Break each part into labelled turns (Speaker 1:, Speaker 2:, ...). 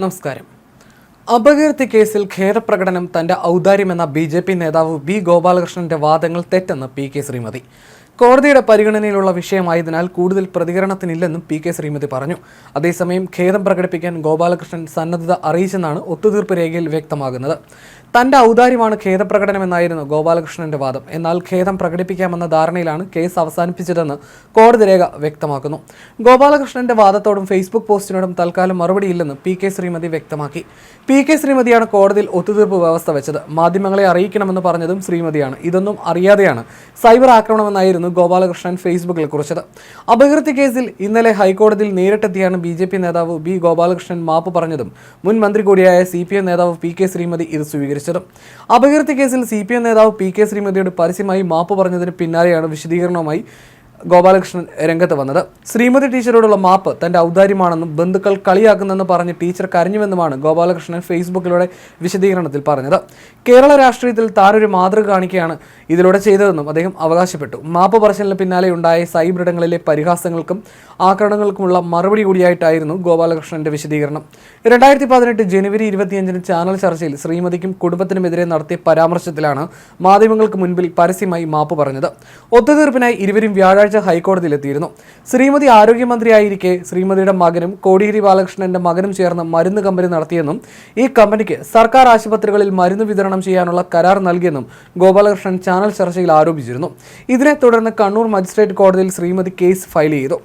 Speaker 1: നമസ്കാരം. അപകീർത്തി കേസിൽ ഖേദപ്രകടനം തന്റെ ഔദാര്യമെന്ന ബി ജെ പി നേതാവ് ബി ഗോപാലകൃഷ്ണന്റെ വാദങ്ങൾ തെറ്റെന്ന് പി കെ ശ്രീമതി. കോടതിയുടെ പരിഗണനയിലുള്ള വിഷയമായതിനാൽ കൂടുതൽ പ്രതികരണത്തിനില്ലെന്നും പി കെ ശ്രീമതി പറഞ്ഞു. അതേസമയം ഖേദം പ്രകടിപ്പിക്കാൻ ഗോപാലകൃഷ്ണൻ സന്നദ്ധത അറിയിച്ചെന്നാണ് ഒത്തുതീർപ്പ് രേഖയിൽ വ്യക്തമാകുന്നത്. തന്റെ ഔദാര്യമാണ് ഖേദപ്രകടനമെന്നായിരുന്നു ഗോപാലകൃഷ്ണന്റെ വാദം. എന്നാൽ ഖേദം പ്രകടിപ്പിക്കാമെന്ന ധാരണയിലാണ് കേസ് അവസാനിപ്പിച്ചതെന്ന് കോടതി രേഖ വ്യക്തമാക്കുന്നു. ഗോപാലകൃഷ്ണന്റെ വാദത്തോടും ഫേസ്ബുക്ക് പോസ്റ്റിനോടും തൽക്കാലം മറുപടിയില്ലെന്ന് പി കെ ശ്രീമതി വ്യക്തമാക്കി. പി കെ ശ്രീമതിയാണ് കോടതിയിൽ ഒത്തുതീർപ്പ് വ്യവസ്ഥ വെച്ചത്. മാധ്യമങ്ങളെ അറിയിക്കണമെന്ന് പറഞ്ഞതും ശ്രീമതിയാണ്. ഇതൊന്നും അറിയാതെയാണ് സൈബർ ആക്രമണമെന്നായിരുന്നു ഗോപാലകൃഷ്ണൻ ഫേസ്ബുക്കിൽ കുറിച്ചത്. അപകീർത്തി കേസിൽ ഇന്നലെ ഹൈക്കോടതിയിൽ നേരിട്ടെത്തിയാണ് ബി ജെ പി നേതാവ് ബി ഗോപാലകൃഷ്ണൻ മാപ്പ് പറഞ്ഞതും മുൻ മന്ത്രി കൂടിയായ സി പി എം നേതാവ് പി കെ ശ്രീമതി ഇത് സ്വീകരിച്ചതും അപകീർത്തി കേസിൽ സി പി എം നേതാവ് പി കെ ശ്രീമതിയോട് പരസ്യമായി മാപ്പ് പറഞ്ഞതിന് പിന്നാലെയാണ് വിശദീകരണവുമായി ഗോപാലകൃഷ്ണൻ രംഗത്ത് വന്നത്. ശ്രീമതി ടീച്ചറോടുള്ള മാപ്പ് തന്റെ ഔദാര്യമാണെന്നും ബന്ധുക്കൾ കളിയാക്കുന്നെന്ന് പറഞ്ഞ് ടീച്ചർ കരഞ്ഞുവെന്നുമാണ് ഗോപാലകൃഷ്ണൻ ഫേസ്ബുക്കിലൂടെ വിശദീകരണത്തിൽ പറഞ്ഞത്. കേരള രാഷ്ട്രീയത്തിൽ താനൊരു മാതൃക കാണിക്കുകയാണ് ഇതിലൂടെ ചെയ്തതെന്നും അദ്ദേഹം അവകാശപ്പെട്ടു. മാപ്പ് പറച്ചിലിന് പിന്നാലെ ഉണ്ടായ സൈബർ ഇടങ്ങളിലെ പരിഹാസങ്ങൾക്കും ആക്രമണങ്ങൾക്കുമുള്ള മറുപടി കൂടിയായിട്ടായിരുന്നു ഗോപാലകൃഷ്ണന്റെ വിശദീകരണം. രണ്ടായിരത്തി പതിനെട്ട് ജനുവരി ഇരുപത്തിയഞ്ചിന് ചാനൽ ചർച്ചയിൽ ശ്രീമതിക്കും കുടുംബത്തിനുമെതിരെ നടത്തിയ പരാമർശത്തിലാണ് മാധ്യമങ്ങൾക്ക് മുൻപിൽ പരസ്യമായി മാപ്പ് പറഞ്ഞത്. ഒത്തുതീർപ്പിനായി ഇരുവരും വ്യാഴാഴ്ച ഹൈക്കോടതിയിലെത്തിയിരുന്നു. ശ്രീമതി ആരോഗ്യമന്ത്രിയായിരിക്കെ ശ്രീമതിയുടെ മകനും കോടിയേരി ബാലകൃഷ്ണന്റെ മകനും ചേർന്ന് മരുന്ന് കമ്പനി നടത്തിയെന്നും ഈ കമ്പനിക്ക് സർക്കാർ ആശുപത്രികളിൽ മരുന്ന് വിതരണം ചെയ്യാനുള്ള കരാർ നൽകിയെന്നും ഗോപാലകൃഷ്ണൻ ചാനൽ ചർച്ചയിൽ ആരോപിച്ചിരുന്നു. ഇതിനെ തുടർന്ന് കണ്ണൂർ മജിസ്ട്രേറ്റ് കോടതിയിൽ ശ്രീമതി കേസ് ഫയൽ ചെയ്തു.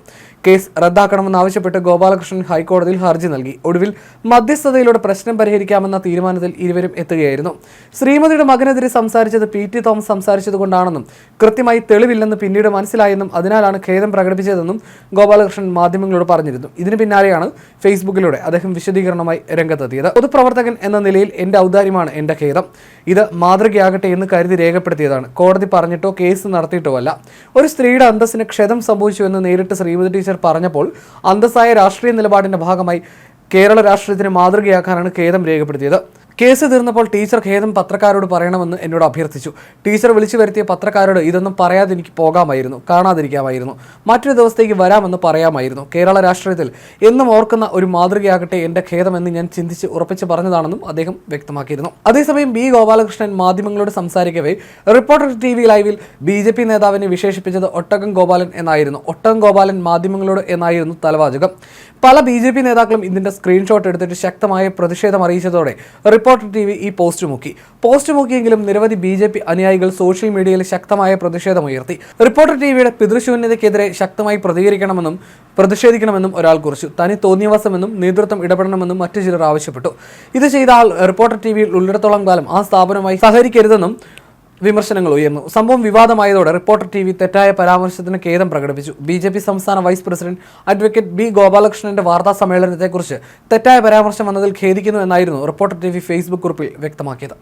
Speaker 1: കേസ് റദ്ദാക്കണമെന്നാവശ്യപ്പെട്ട് ഗോപാലകൃഷ്ണൻ ഹൈക്കോടതിയിൽ ഹർജി നൽകി. ഒടുവിൽ മധ്യസ്ഥതയിലൂടെ പ്രശ്നം പരിഹരിക്കാമെന്ന തീരുമാനത്തിൽ ഇരുവരും എത്തുകയായിരുന്നു. ശ്രീമതിയുടെ മകനെതിരെ സംസാരിച്ചത് പി ടി തോമസ് സംസാരിച്ചതുകൊണ്ടാണെന്നും കൃത്യമായി തെളിവില്ലെന്ന് പിന്നീട് മനസ്സിലായെന്നും അതിനാലാണ് ഖേദം പ്രകടിപ്പിച്ചതെന്നും ഗോപാലകൃഷ്ണൻ മാധ്യമങ്ങളോട് പറഞ്ഞിരുന്നു. ഇതിനു പിന്നാലെയാണ് ഫേസ്ബുക്കിലൂടെ അദ്ദേഹം വിശദീകരണമായി രംഗത്തെത്തിയത്. പൊതുപ്രവർത്തകൻ എന്ന നിലയിൽ എന്റെ ഔദാര്യമാണ് എന്റെ ഖേദം. ഇത് മാതൃകയാകട്ടെ എന്ന് കരുതി രേഖപ്പെടുത്തിയതാണ്. കോടതി പറഞ്ഞിട്ടോ കേസ് നടത്തിയിട്ടോ അല്ല. ഒരു സ്ത്രീയുടെ അന്തസ്സിന് ക്ഷതം സംഭവിച്ചു എന്ന് നേരിട്ട് ശ്രീമതി ടീച്ചർ പറഞ്ഞപ്പോൾ അന്തസ്സായ രാഷ്ട്രീയ നിലപാടിന്റെ ഭാഗമായി കേരള രാഷ്ട്രീയത്തിന് മാതൃകയാക്കാനാണ് ഖേദം രേഖപ്പെടുത്തിയത്. കേസ് തീർന്നപ്പോൾ ടീച്ചർ ഖേദം പത്രക്കാരോട് പറയണമെന്ന് എന്നോട് അഭ്യർത്ഥിച്ചു. ടീച്ചർ വിളിച്ചു വരുത്തിയ പത്രക്കാരോട് ഇതൊന്നും പറയാതെ എനിക്ക് പോകാമായിരുന്നു കാണാതിരിക്കാമായിരുന്നു. മറ്റൊരു ദിവസത്തേക്ക് വരാമെന്ന് പറയാമായിരുന്നു. കേരള രാഷ്ട്രീയത്തിൽ എന്നും ഓർക്കുന്ന ഒരു മാതൃകയാകട്ടെ എന്റെ ഖേദമെന്ന് ഞാൻ ചിന്തിച്ച് ഉറപ്പിച്ച് പറഞ്ഞതാണെന്നും അദ്ദേഹം വ്യക്തമാക്കിയിരുന്നു. അതേസമയം ബി ഗോപാലകൃഷ്ണൻ മാധ്യമങ്ങളോട് സംസാരിക്കവേ റിപ്പോർട്ടർ ടി വി ലൈവിൽ ബി ജെ പി നേതാവിനെ വിശേഷിപ്പിച്ചത് ഒട്ടകം ഗോപാലൻ എന്നായിരുന്നു. ഒട്ടകം ഗോപാലൻ മാധ്യമങ്ങളോട് എന്നായിരുന്നു തലവാചകം. പല ബി നേതാക്കളും ഇതിന്റെ സ്ക്രീൻഷോട്ട് എടുത്തിട്ട് ശക്തമായ പ്രതിഷേധം അറിയിച്ചതോടെ റിപ്പോർട്ടർ ടി വി ഈ പോസ്റ്റ് മുക്കി. പോസ്റ്റ് മുക്കിയെങ്കിലും നിരവധി ബി ജെ പി അനുയായികൾ സോഷ്യൽ മീഡിയയിൽ ശക്തമായ പ്രതിഷേധമുയർത്തി റിപ്പോർട്ടർ ടി വിയുടെ പിതൃശൂന്യതയ്ക്കെതിരെ ശക്തമായി പ്രതികരിക്കണമെന്നും പ്രതിഷേധിക്കണമെന്നും ഒരാൾ കുറിച്ചു. തനി തോന്നിയവാസമെന്നും നേതൃത്വം ഇടപെടണമെന്നും മറ്റു ചിലർ ആവശ്യപ്പെട്ടു. ഇത് ചെയ്താൽ റിപ്പോർട്ടർ ടി വിയിൽ ഉള്ളിടത്തോളം കാലം ആ സ്ഥാപനമായി സഹകരിക്കരുതെന്നും വിമർശനങ്ങൾ ഉയർന്നു. സംഭവം വിവാദമായതോടെ റിപ്പോർട്ടർ ടി വി തെറ്റായ പരാമർശത്തിന് ഖേദം പ്രകടിപ്പിച്ചു. ബി ജെ പി സംസ്ഥാന വൈസ് പ്രസിഡന്റ് അഡ്വക്കേറ്റ് ബി ഗോപാലകൃഷ്ണന്റെ വാർത്താ സമ്മേളനത്തെക്കുറിച്ച് തെറ്റായ പരാമർശം വന്നതിൽ ഖേദിക്കുന്നു എന്നായിരുന്നു റിപ്പോർട്ടർ ടി വി ഫേസ്ബുക്ക് കുറിപ്പിൽ വ്യക്തമാക്കിയത്.